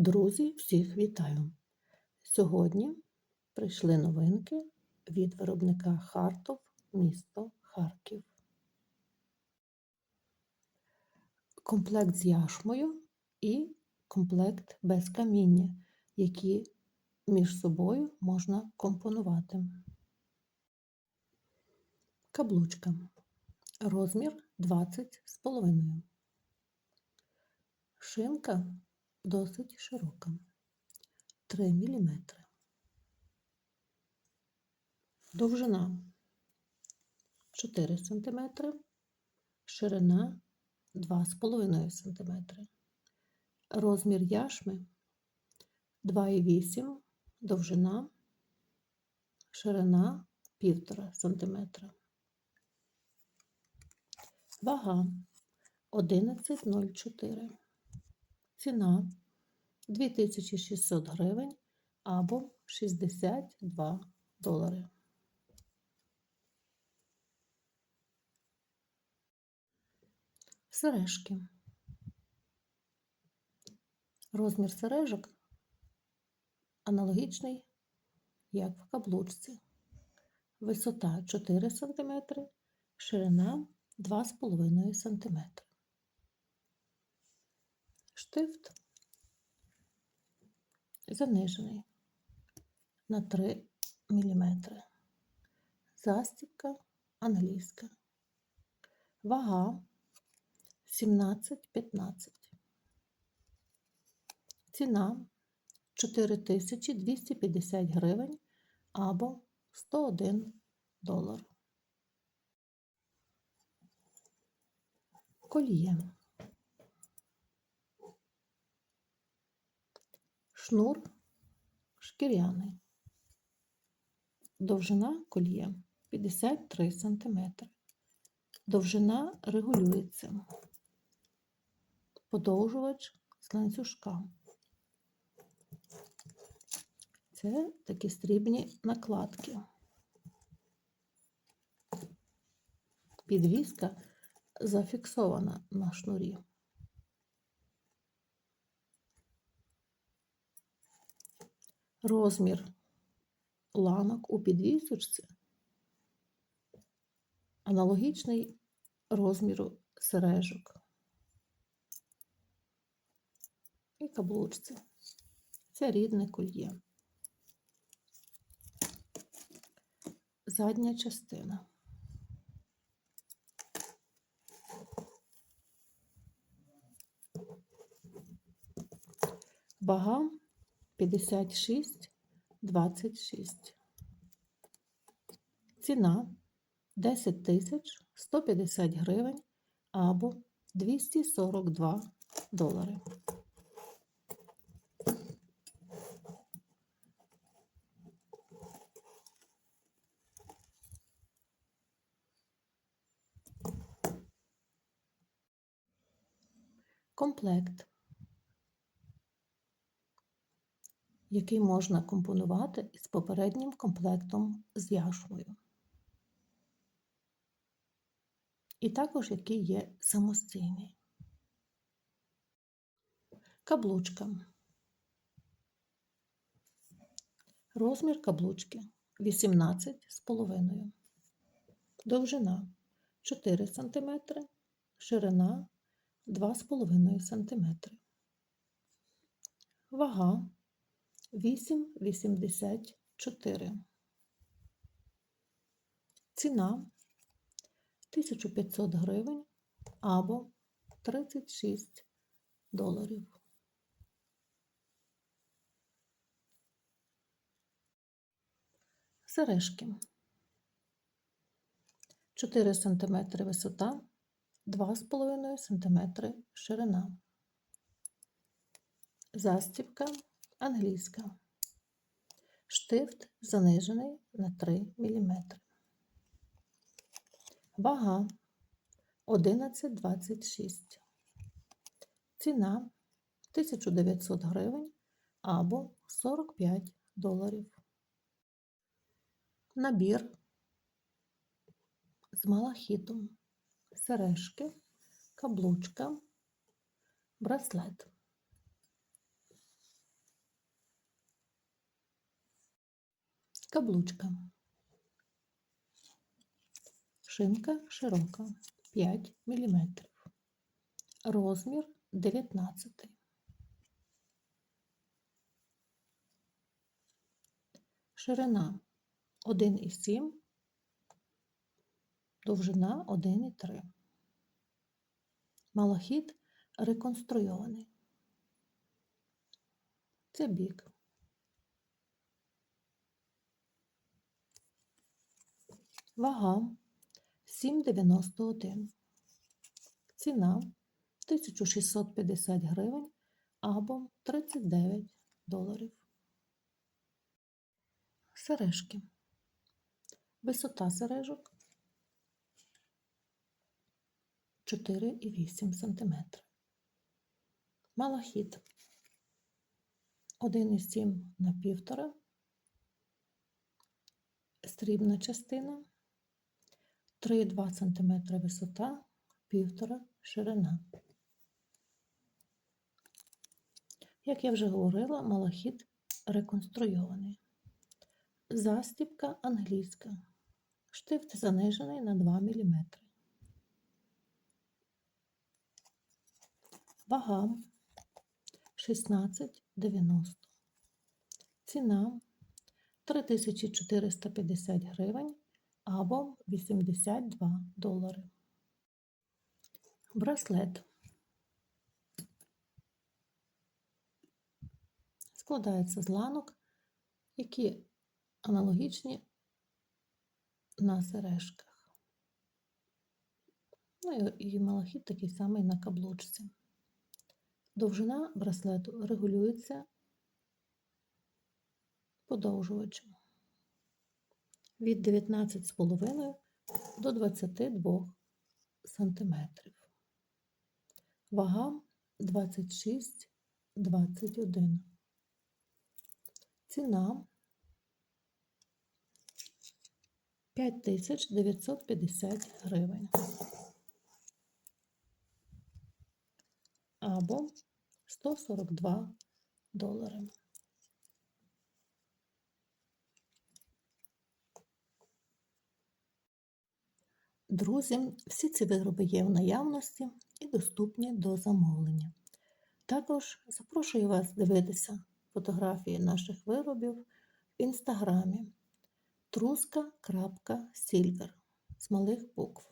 Друзі, всіх вітаю! Сьогодні прийшли новинки від виробника Хартов, місто Харків. Комплект з яшмою і комплект без каміння, які між собою можна компонувати. Каблучка. Розмір 20 з половиною. Шинка досить широка 3 мм. Довжина 4 см, ширина 2,5 см. Розмір яшми 2,8 довжина, ширина 1,5 см. Вага 11,04 Ціна 2600 гривень або 62 долари. Сережки. Розмір сережок аналогічний, як в каблучці. Висота 4 см, ширина 2,5 см. Штифт занижений на 3 мм. Застібка англійська. Вага 17-15. Ціна 4250 гривень або 101 долар. Коліє. Шнур шкіряний. Довжина колія 53 см. Довжина регулюється. Подовжувач з ланцюжка. Це такі стрібні накладки. Підвіска зафіксована на шнурі. Розмір ланок у підвісочці аналогічний розміру сережок і каблучці. Це рідне кольє. Задня частина. Вага 56, 26. Ціна 10 тисяч 150 гривень або 242 долари. Комплект який можна компонувати із попереднім комплектом з яшмою. І також який є самостійний. Каблучка. Розмір каблучки 18 з. Довжина 4 см, ширина 2,5 см. Вага 8,84. Ціна 1500 гривень або 36 доларів. Сережки 4 см висота, 2,5 см ширина. Застібка англійська. Штифт занижений на 3 мм. Вага 11,26. Ціна 1900 гривень або 45 доларів. Набір з малахітом, сережки, каблучка, браслет. Каблучка. Шинка широка 5 мм. Розмір 19. Ширина 1,7, довжина 1,3. Малахіт реконструйований. Це бік. Вага 7,91. Ціна 1650 гривень або 39 доларів. Сережки. Висота сережок 4,8 см. Малахіт 1,7 на 1,5. Срібна частина 3,2 см висота, 1,5 ширина. Як я вже говорила, малахіт реконструйований. Застібка англійська. Штифт занижений на 2 мм. Вага 16,90. Ціна 3450 гривень або 82 долари. Браслет складається з ланок, які аналогічні на сережках. Ну і малахіт такий самий на каблучці. Довжина браслету регулюється подовжувачем від 19,5 до 22 см. Вага 26,21. Ціна 5950 гривень. Або 142 долари. Друзі, всі ці вироби є в наявності і доступні до замовлення. Також запрошую вас дивитися фотографії наших виробів в інстаграмі truska.silver з малих букв.